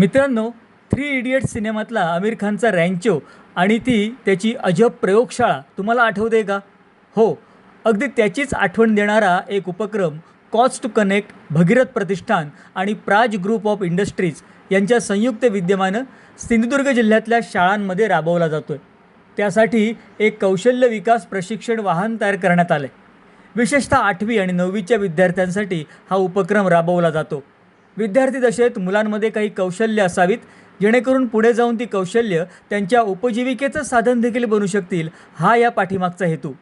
मित्रांनो three idiot सिनेमातला Aamir खानचा रँचो आणि ती त्याची अजब प्रयोगशाळा तुम्हाला आठवते का? हो अगदी त्याचीच आठवण देणारा एक उपक्रम Cost to Connect Bhagirath Pratishthan आणि प्राज ग्रुप ऑफ इंडस्ट्रीज यांच्या संयुक्त विद्यमानं सिंधुदुर्ग जिल्ह्यातल्या शाळांमध्ये राबवला जातो आहे त्यासाठी एक कौशल्य विकास प्रशिक्षण वाहन तयार करण्यात आलं आहे विशेषतः आठवी आणि नववीच्या विद्यार्थ्यांसाठी हा उपक्रम राबवला जातो. विद्यार्थी दशेत मुलांमध्ये काही कौशल्य असावीत जेणेकरून पुढे जाऊन ती कौशल्य त्यांच्या उपजीविकेचं साधन देखील बनू शकतील हा या पाठीमागचा हेतू.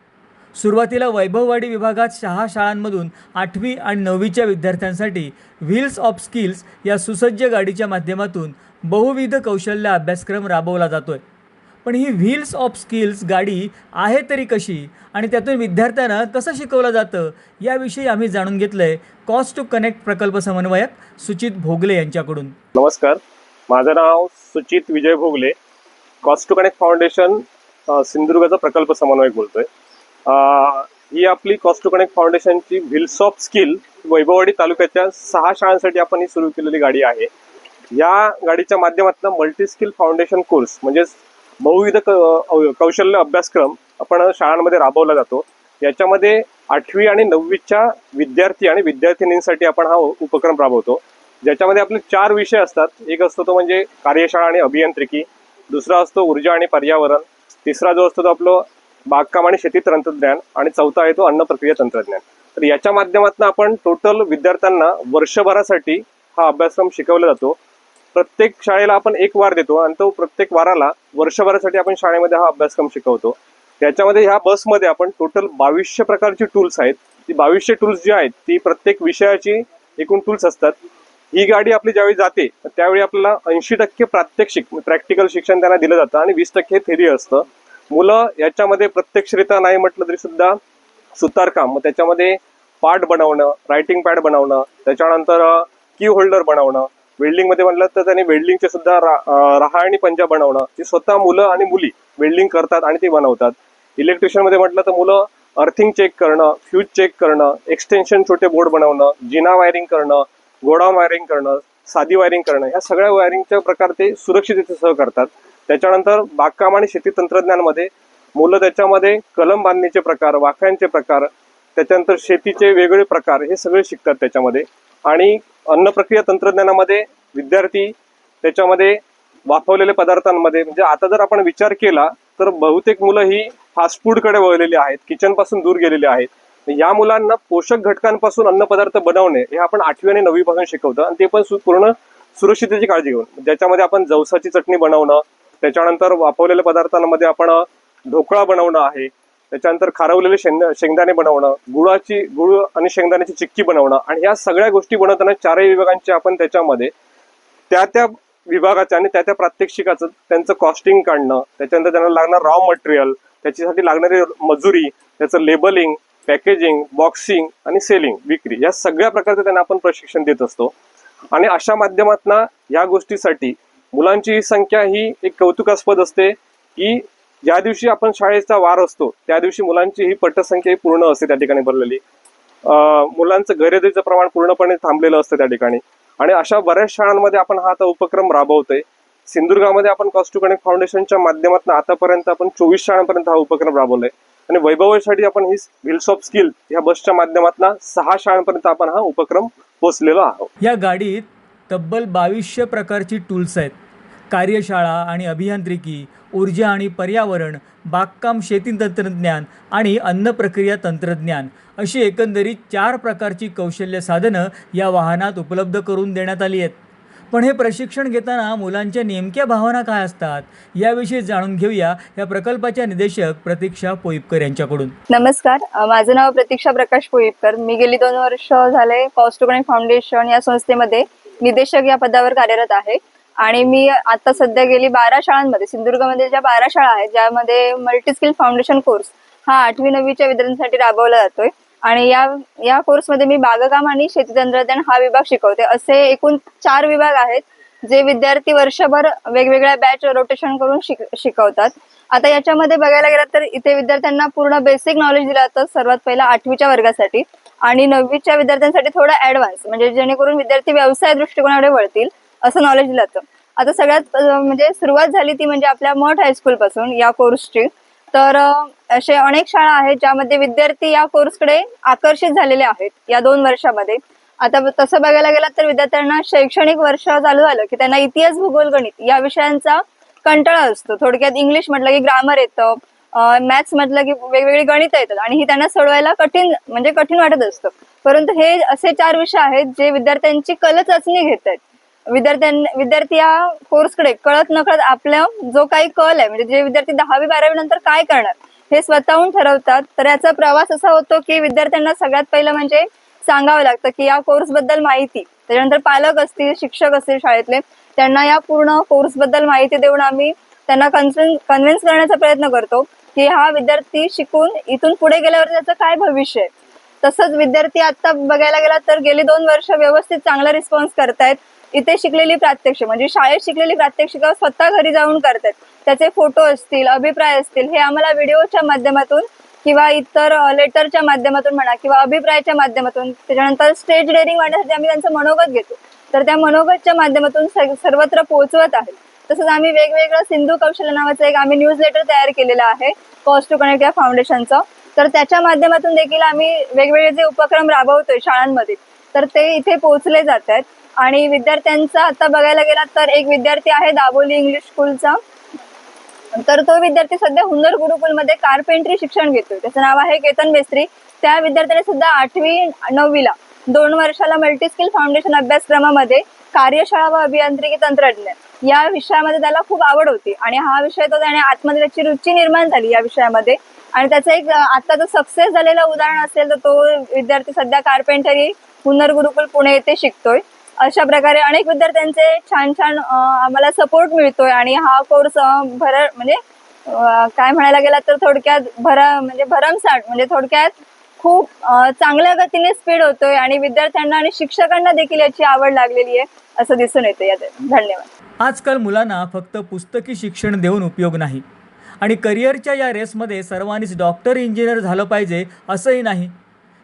सुरुवातीला वैभववाडी विभागात सहा शाळांमधून आठवी आणि नववीच्या विद्यार्थ्यांसाठी व्हील्स ऑफ स्किल्स या सुसज्ज गाडीच्या माध्यमातून बहुविध कौशल्य अभ्यासक्रम राबवला जातो आहे पण ही व्हील्स ऑफ स्किल्स गाडी आहे तरी कशी आणि त्यातून विद्यार्थ्यांना कसं शिकवलं जातं याविषयी आम्ही जाणून घेतलं आहे कॉस्ट टू कनेक्ट प्रकल्प समन्वयक सुचित भोगले यांच्याकडून. नमस्कार. माझं नाव Suchit Vijay Bhogale. Cost to Connect foundation सिंधुदुर्गाचा प्रकल्प समन्वयक बोलतोय. ही आपली कॉस्ट टू कनेक्ट फाउंडेशनची व्हील्स ऑफ स्किल वैभववाडी तालुक्याच्या सहा शाळांसाठी आपण ही सुरू केलेली गाडी आहे. या गाडीच्या माध्यमातून मल्टी स्किल फाउंडेशन कोर्स म्हणजेच बहुविध क- कौशल्य अभ्यासक्रम आपण शाळांमध्ये राबवला जातो. याच्यामध्ये आठवी आणि नववीच्या विद्यार्थी आणि विद्यार्थिनींसाठी आपण हा उपक्रम राबवतो. ज्याच्यामध्ये आपले चार विषय असतात. एक असतो तो म्हणजे कार्यशाळा आणि अभियांत्रिकी. दुसरा असतो ऊर्जा आणि पर्यावरण. तिसरा जो असतो तो आपलं बागकाम आणि शेती तंत्रज्ञान. आणि चौथा आहे तो अन्न प्रक्रिया तंत्रज्ञान. तर याच्या माध्यमातून आपण टोटल विद्यार्थ्यांना वर्षभरासाठी हा अभ्यासक्रम शिकवला जातो. प्रत्येक शाळेला आपण एक वार देतो आणि तो प्रत्येक वाराला वर्षभरासाठी आपण शाळेमध्ये हा अभ्यासक्रम शिकवतो. त्याच्यामध्ये ह्या बसमध्ये आपण टोटल बावीसशे प्रकारची टूल्स आहेत. ती बावीसशे टूल्स जी आहेत ती प्रत्येक विषयाची एकूण टूल्स असतात. ही गाडी आपली ज्यावेळी जाते त्यावेळी आपल्याला ऐंशी टक्के प्रात्यक्षिक प्रॅक्टिकल शिक्षण त्यांना दिलं जातं आणि वीस टक्के थेरी असतं. मुलं याच्यामध्ये प्रत्यक्षरित्या नाही म्हटलं तरी सुद्धा सुतारकाम मग त्याच्यामध्ये पार्ट बनवणं रायटिंग पॅड बनवणं त्याच्यानंतर की होल्डर बनवणं वेल्डिंगमध्ये म्हणलं तर त्यांनी वेल्डिंगचे सुद्धा रा- आणि पंजा बनवणं ती स्वतः मुलं आणि मुली वेल्डिंग करतात आणि ते बनवतात. इलेक्ट्रिशियनमध्ये म्हटलं तर मुलं अर्थिंग चेक करणं फ्यूज चेक करणं एक्सटेन्शन छोटे बोर्ड बनवणं जिना वायरिंग करणं गोडाऊन वायरिंग करणं साधी वायरिंग करणं या सगळ्या वायरिंगच्या प्रकार ते सुरक्षिततेसह करतात. त्याच्यानंतर बागकाम आणि शेती तंत्रज्ञानमध्ये मुलं त्याच्यामध्ये कलम बांधणीचे प्रकार वाख्यांचे प्रकार त्याच्यानंतर शेतीचे वेगवेगळे प्रकार हे सगळे शिकतात त्याच्यामध्ये. आणि अन्न प्रक्रिया तंत्रज्ञानामध्ये विद्यार्थी त्याच्यामध्ये वाफवलेल्या पदार्थांमध्ये म्हणजे आता जर आपण विचार केला तर बहुतेक मुलं ही फास्ट फूडकडे वळलेली आहेत किचनपासून दूर गेलेली आहेत. या मुलांना पोषक घटकांपासून अन्नपदार्थ बनवणे हे आपण आठवी आणि नववीपासून शिकवतो आणि ते पण सु- पूर्ण सुरक्षिततेची काळजी घेऊन. ज्याच्यामध्ये आपण जवसाची चटणी बनवणं त्याच्यानंतर वाफवलेल्या पदार्थांमध्ये आपण ढोकळा बनवणं आहे त्याच्यानंतर खारवलेले शेंग शेंगदाणे बनवणं गुळाची गुळ आणि शेंगदाण्याची चिक्की बनवणं आणि या सगळ्या गोष्टी बनवताना चारही विभागांचे आपण त्याच्यामध्ये त्या त्या विभागाच्या आणि त्या त्या प्रात्यक्षिकाचं त्यांचं कॉस्टिंग काढणं त्याच्यानंतर त्यांना लागणार रॉ मटेरियल त्याच्यासाठी लागणारी मजुरी त्याचं लेबलिंग पॅकेजिंग बॉक्सिंग आणि सेलिंग विक्री या सगळ्या प्रकारचं त्यांना आपण प्रशिक्षण देत असतो. आणि अशा माध्यमातून या गोष्टीसाठी मुलांची ही संख्या ही एक कौतुकास्पद असते की ज्या दिवशी आपण शाळेचा वार असतो त्या दिवशी मुलांची ही पटसंख्या ही पूर्ण असते त्या ठिकाणी भरलेली. मुलांचं गैरहजेरीचं प्रमाण पूर्णपणे थांबलेलं असतं त्या ठिकाणी. आणि अशा बऱ्याच शाळांमध्ये आपण हा आता उपक्रम राबवतोय. सिंधुदुर्गामध्ये आपण कॉस्ट कनेक्ट फाउंडेशनच्या माध्यमातून आतापर्यंत आपण चोवीस शाळांपर्यंत हा उपक्रम राबवलाय. आणि वैभवासाठी आपण ही व्हील्स ऑफ स्किल या बसच्या माध्यमातून सहा शाळांपर्यंत आपण हा उपक्रम पोचलेलो आहोत. या गाडीत तब्बल बावीसशे प्रकारची टूल्स आहेत. कार्यशाळा आणि अभियांत्रिकी ऊर्जा आणि पर्यावरण बागकाम शेती तंत्रज्ञान आणि अन्न प्रक्रिया तंत्रज्ञान अशी एकंदरीत चार प्रकारची कौशल्य साधनं या वाहनात उपलब्ध करून देण्यात आली आहेत. पण हे प्रशिक्षण घेताना मुलांच्या नेमक्या भावना काय असतात याविषयी जाणून घेऊया या प्रकल्पाच्या निदेशक प्रतीक्षा पोईपकर यांच्याकडून. नमस्कार. माझं नाव प्रतीक्षा प्रकाश पोईपकर. मी गेली दोन वर्ष झाले कॉस्टोकणी फाउंडेशन या संस्थेमध्ये निदेशक या पदावर कार्यरत आहे. आणि मी आता सध्या गेली बारा शाळांमध्ये. सिंधुदुर्गमध्ये ज्या बारा शाळा आहेत ज्यामध्ये मल्टी स्किल फाउंडेशन कोर्स हा आठवी नववीच्या विद्यार्थ्यांसाठी राबवला जातोय. आणि या या कोर्समध्ये मी बागकाम आणि शेती तंत्रज्ञान हा विभाग शिकवते. असे एकूण चार विभाग आहेत जे विद्यार्थी वर्षभर वेगवेगळ्या बॅच रोटेशन करून शिक शिकवतात. आता याच्यामध्ये बघायला गेलं तर इथे विद्यार्थ्यांना पूर्ण बेसिक नॉलेज दिलं जातं सर्वात पहिला आठवीच्या वर्गासाठी. आणि नववीच्या विद्यार्थ्यांसाठी थोडं ऍडव्हान्स म्हणजे जेणेकरून विद्यार्थी व्यवसाय दृष्टिकोनाकडे वळतील. असं नॉलेज दिलं जातं आता सगळ्यात म्हणजे सुरुवात झाली ती म्हणजे आपल्या मठ हायस्कूल पासून या कोर्सची तर असे अनेक शाळा आहेत ज्यामध्ये विद्यार्थी या कोर्सकडे आकर्षित झालेले आहेत या दोन वर्षामध्ये. आता तसं बघायला गेलं तर विद्यार्थ्यांना शैक्षणिक वर्ष चालू झालं की त्यांना इतिहास भूगोल गणित या विषयांचा कंटाळा असतो. थोडक्यात इंग्लिश म्हटलं की ग्रामर येतं मॅथ्स म्हटलं की वेगवेगळी गणित येतात आणि ही त्यांना सोडवायला कठीण म्हणजे कठीण वाटत असतं. परंतु हे असे चार विषय आहेत जे विद्यार्थ्यांची कल चाचणी घेत आहेत विद्यार्थ्यांना विद्यार्थी या कोर्सकडे कळत नकळत आपला जो काही कल आहे म्हणजे जे विद्यार्थी दहावी बारावी नंतर काय करणार हे स्वतःहून ठरवतात. तर याचा प्रवास असा होतो की विद्यार्थ्यांना सगळ्यात पहिलं म्हणजे सांगावं लागतं की या कोर्सबद्दल माहिती. त्याच्यानंतर पालक असतील शिक्षक असतील शाळेतले त्यांना या पूर्ण कोर्सबद्दल माहिती देऊन आम्ही त्यांना कन्व्हिन्स कन्व्हिन्स करण्याचा प्रयत्न करतो की हा विद्यार्थी शिकून इथून पुढे गेल्यावर त्याचं काय भविष्य आहे. तसंच विद्यार्थी आता बघायला गेला तर गेली दोन वर्ष व्यवस्थित चांगला रिस्पॉन्स करतायत. इथे शिकलेली प्रात्यक्षिक म्हणजे शाळेत शिकलेली प्रात्यक्षिक स्वतः घरी जाऊन करतात. त्याचे फोटो असतील अभिप्राय असतील हे आम्हाला व्हिडिओच्या माध्यमातून किंवा इतर लेटरच्या माध्यमातून म्हणा किंवा अभिप्रायाच्या माध्यमातून त्याच्यानंतर स्टेज डेअरिंग वाढण्यासाठी आम्ही त्यांचं मनोगत घेतो. तर त्या मनोगतच्या माध्यमातून सर्वत्र पोहोचवत आहे. तसंच आम्ही वेगवेगळं सिंधू कौशल्य नावाचं एक आम्ही न्यूज लेटर तयार केलेलं आहे कॉस्ट टू कनेक्ट या फाउंडेशनचं तर त्याच्या माध्यमातून देखील आम्ही वेगवेगळे जे उपक्रम राबवतोय शाळांमध्ये तर ते इथे पोहोचले जात आहेत. आणि विद्यार्थ्यांचा आता बघायला गेला तर एक विद्यार्थी आहे दाबोली इंग्लिश स्कूलचा तर तो विद्यार्थी सध्या हुन्नर गुरुकुलमध्ये कार्पेंट्री शिक्षण घेतोय. त्याचं नाव आहे केतन मेस्त्री. त्या विद्यार्थ्याने सुद्धा आठवी नववीला दोन वर्षाला मल्टीस्किल फाउंडेशन अभ्यासक्रमामध्ये कार्यशाळा व अभियांत्रिकी तंत्रज्ञान या विषयामध्ये त्याला खूप आवड होती. आणि हा विषय तो त्याने आतमध्ये त्याची रुची निर्माण झाली या विषयामध्ये. आणि त्याचं एक आता जो सक्सेस झालेलं उदाहरण असेल तर तो विद्यार्थी सध्या कार्पेंटरी हुनर गुरुकुल पुणे येथे शिकतोय. अशा प्रकारे अनेक विद्यार्थ्यांचे छान छान आम्हाला सपोर्ट मिळतोय आणि हा कोर्स भर म्हणजे काय म्हणायला गेला तर थोडक्यात भर म्हणजे भरमसाठ म्हणजे थोडक्यात खूप चांगल्या गतीने स्पीड होतोय आणि विद्यार्थ्यांना आणि शिक्षकांना देखील याची आवड लागलेली आहे असं दिसून येतं यात. धन्यवाद. आजकाल मुलांना फक्त पुस्तकी शिक्षण देऊन उपयोग नाही आणि करिअरच्या या रेसमध्ये सर्वांनीच डॉक्टर इंजिनियर झालं पाहिजे असंही नाही.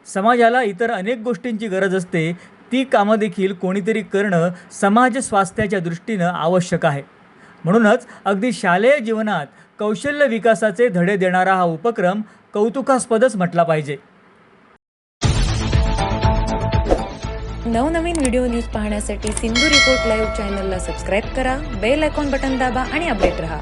समाजाला इतर अनेक गोष्टींची गरज असते ती कामं देखील कोणीतरी करणं समाज स्वास्थ्याच्या दृष्टीनं आवश्यक आहे. म्हणूनच अगदी शालेय जीवनात कौशल्य विकासाचे धडे देणारा हा उपक्रम कौतुकास्पदच म्हटला पाहिजे. नवनवीन व्हिडिओ न्यूज पाहण्यासाठी सिंधू रिपोर्ट लाईव्ह चॅनलला सबस्क्राईब करा बेल आयकॉन बटन दाबा आणि अपडेट रहा.